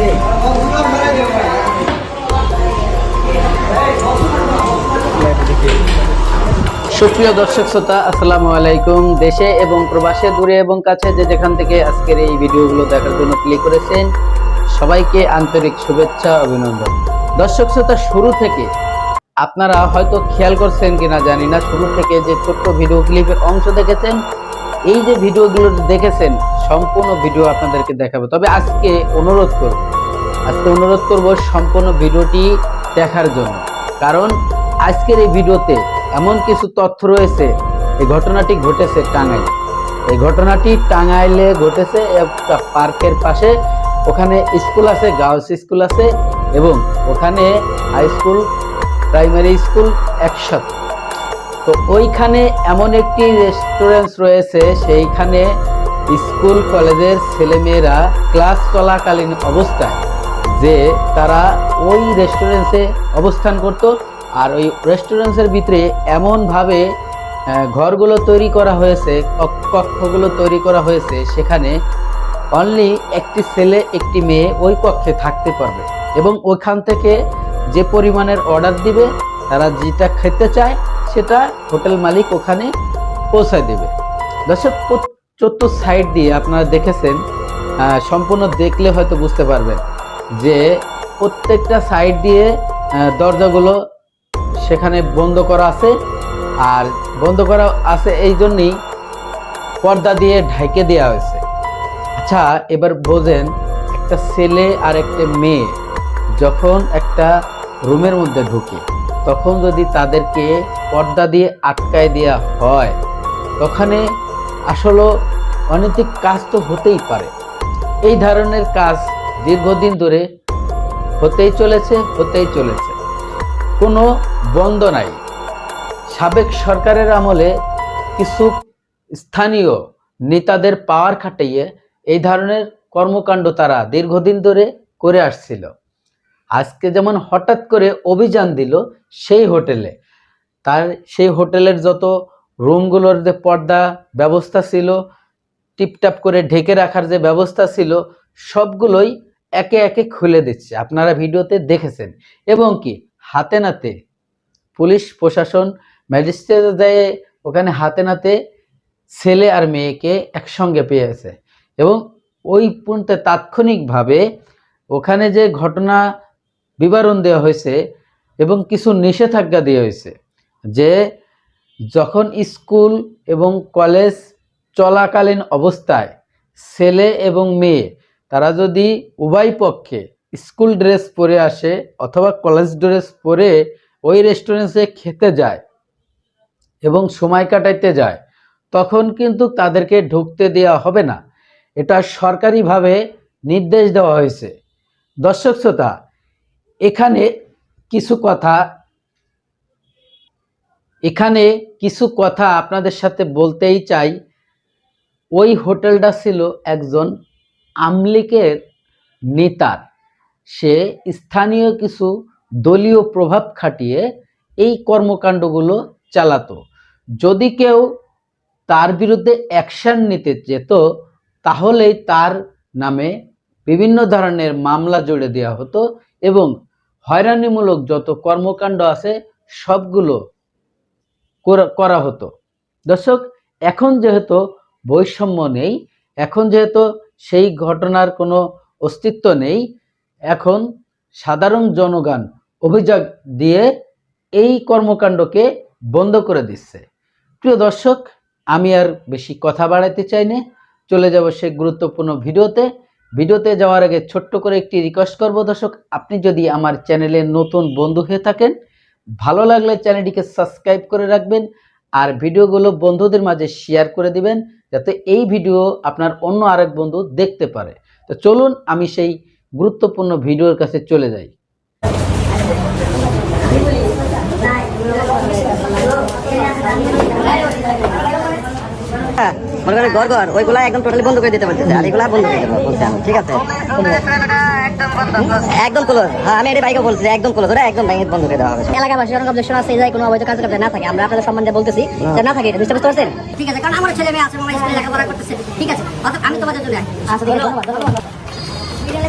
দে। সুপ্রিয় দর্শক শ্রোতা, আসসালামু আলাইকুম। দেশে এবং প্রবাসে, দূরে এবং কাছে যে যেখান থেকে আজকের এই ভিডিওগুলো দেখার জন্য ক্লিক করেছেন, সবাইকে আন্তরিক শুভেচ্ছা, অভিনন্দন। দর্শক শ্রোতা, শুরু থেকে আপনারা হয়তো খেয়াল করছেন কিনা জানি না, শুরু থেকে যে ছোট্ট ভিডিও ক্লিপের অংশ দেখেছেন এই যে ভিডিওগুলো দেখেছেন, সম্পূর্ণ ভিডিও আপনাদেরকে দেখাবো। তবে আজকে অনুরোধ করব, আজকে অনুরোধ করব সম্পূর্ণ ভিডিওটি দেখার জন্য। কারণ আজকের এই ভিডিওতে এমন কিছু তথ্য রয়েছে, এই ঘটনাটি ঘটেছে টাঙ্গাইলে। এই ঘটনাটি টাঙ্গাইলে ঘটেছে একটা পার্কের পাশে, ওখানে স্কুল আছে, গার্লস স্কুল আছে, এবং ওখানে হাই স্কুল, প্রাইমারি স্কুল একসাথে। তো ওইখানে এমন একটি রেস্টুরেন্ট রয়েছে, সেইখানে স্কুল, কলেজের ছেলেমেয়েরা ক্লাস চলাকালীন অবস্থায় যে তারা ওই রেস্টুরেন্টে অবস্থান করত। আর ওই রেস্টুরেন্টসের ভিতরে এমনভাবে ঘরগুলো তৈরি করা হয়েছে, কক্ষ- কক্ষগুলো তৈরি করা হয়েছে, সেখানে অনলি একটি ছেলে, একটি মেয়ে ওই কক্ষে থাকতে পারবে। এবং ওইখান থেকে যে পরিমাণের অর্ডার দিবে, তারা যেটা খেতে চায় সেটা হোটেল মালিক ওখানে পৌঁছায় দেবে। দর্শক চতুর্থ সাইড দিয়ে আপনারা দেখেছেন সম্পূর্ণ দেখলে হয়তো বুঝতে পারবেন যে প্রত্যেকটা সাইড দিয়ে দরজাগুলো সেখানে বন্ধ করা আছে। আর বন্ধ করা আছে এই জন্যই পর্দা দিয়ে ঢাইকে দেওয়া হয়েছে। আচ্ছা এবার বোঝেন, একটা ছেলে আর একটা মেয়ে যখন একটা রুমের মধ্যে ঢুকে তখন যদি তাদেরকে পর্দা দিয়ে আটকায় দেওয়া হয় ওখানে আসলে অনৈতিক কাজ তো হতেই পারে। এই ধরনের কাজ দীর্ঘদিন ধরে হতেই চলেছে হতেই চলেছে। কোনো বন্ধ নাই। সাবেক সরকারের আমলে কিছু স্থানীয় নেতাদের পাওয়ার খাটাইয়ে এই ধরনের কর্মকাণ্ড তারা দীর্ঘদিন ধরে করে আসছিল। আজকে যেমন হঠাৎ করে অভিযান দিল সেই হোটেলে, তার সেই হোটেলের যত রুমগুলোর যে পর্দা ব্যবস্থা ছিল, টিপটাপ করে ঢেকে রাখার যে ব্যবস্থা ছিল, সবগুলোই একে একে খুলে দিচ্ছে। আপনারা ভিডিওতে দেখেছেন। এবং কি, হাতে নাতে পুলিশ, প্রশাসন, ম্যাজিস্ট্রেট দেয় ওখানে হাতে নাতে ছেলে আর মেয়েকে একসঙ্গে পেয়েছে। এবং ওই পর্যন্ত তাৎক্ষণিকভাবে ওখানে যে ঘটনা বিবরণ দেওয়া হয়েছে এবং কিছু নিষেধাজ্ঞা দেওয়া হয়েছে যে যখন স্কুল এবং কলেজ চলাকালীন অবস্থায় ছেলে এবং মেয়ে, তারা যদি উভয় পক্ষে স্কুল ড্রেস পরে আসে অথবা কলেজ ড্রেস পরে ওই রেস্টুরেন্টে খেতে যায় এবং সময় কাটাইতে যায়, তখন কিন্তু তাদেরকে ঢুকতে দেওয়া হবে না। এটা সরকারিভাবে নির্দেশ দেওয়া হয়েছে। দর্শক শ্রোতা এখানে কিছু কথা, এখানে কিছু কথা আপনাদের সাথে বলতেই চাই। ওই হোটেলটা ছিল একজন আমলিকের নেতার। সে স্থানীয় কিছু দলীয় প্রভাব খাটিয়ে এই কর্মকাণ্ডগুলো চালাতো। যদি কেউ তার বিরুদ্ধে অ্যাকশন নিতে যেত, তাহলেই তার নামে বিভিন্ন ধরনের মামলা জুড়ে দেওয়া হতো এবং হয়রানিমূলক যত কর্মকাণ্ড আছে, সবগুলো করা- হতো। দর্শক, এখন যেহেতু বৈষম্য নেই, এখন যেহেতু সেই ঘটনার কোনো অস্তিত্ব নেই, এখন সাধারণ জনগণ অভিযোগ দিয়ে এই কর্মকাণ্ডকে বন্ধ করে দিচ্ছে। প্রিয় দর্শক, আমি আর বেশি কথা বাড়াইতে চাই না। চলে যাব সেই গুরুত্বপূর্ণ ভিডিওতে। ভিডিওতে যাওয়ার আগে ছোট্ট করে একটি রিকোয়েস্ট করব দর্শক আপনি যদি আমার চ্যানেলে নতুন বন্ধু হয়ে থাকেন ভালো লাগলে চ্যানেলটিকে সাবস্ক্রাইব করে রাখবেন আর ভিডিওগুলো বন্ধুদের মাঝে শেয়ার করে দিবেন যাতে এই ভিডিও আপনার অন্য আরেক বন্ধু দেখতে পারে। তো চলুন আমি সেই গুরুত্বপূর্ণ ভিডিওর কাছে চলে যাই। হ্যাঁ, মনে করেন ঘর ঘর ওইগুলা একদম টোটালি বন্ধ করে দিতে বলতেছে। আর এগুলা বন্ধ করে দেবো বলছে আমি ঠিক আছে? একদম ক্লোজ হ্যাঁ আমি এটা বাইকে বলছি একদম ক্লোজ ওরা একদম ব্যাংক বন্ধ করে দেওয়া হবে। এলাকাবাসী অনেক অবজেকশন আছে এই জায়গায় কোনো অবৈধ কাজ করতে না থাকে আমরা আপনাদের সম্বন্ধে বলতেছি যে না থাকে এটা বুঝতে পারছেন? ঠিক আছে কারণ আমার ছেলে মেয়ে আছে মামা স্কুলে লেখাপড়া করতেছে। ঠিক আছে আমি তোমাদের জন্য আচ্ছা ঠিক আছে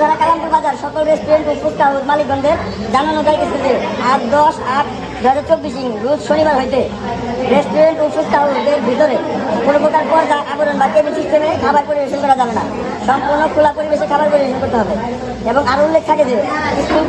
ধারা কালামপুর বাজার, সকল রেস্টুরেন্ট ও ফুচকা হাউস মালিকগঞ্জের জানানো যাইতেছে যে আট দশ আট দু হাজার চব্বিশ রোজ শনিবার হইতে রেস্টুরেন্ট ও ফুচকা হাউসের ভিতরে কোনো প্রকার পর্দা, আবরণ বা টেবিল সিস্টেমে খাবার পরিবেশন করা যাবে না। সম্পূর্ণ খোলা পরিবেশে খাবার পরিবেশন করতে হবে। এবং আরও উল্লেখ থাকে যে স্কুল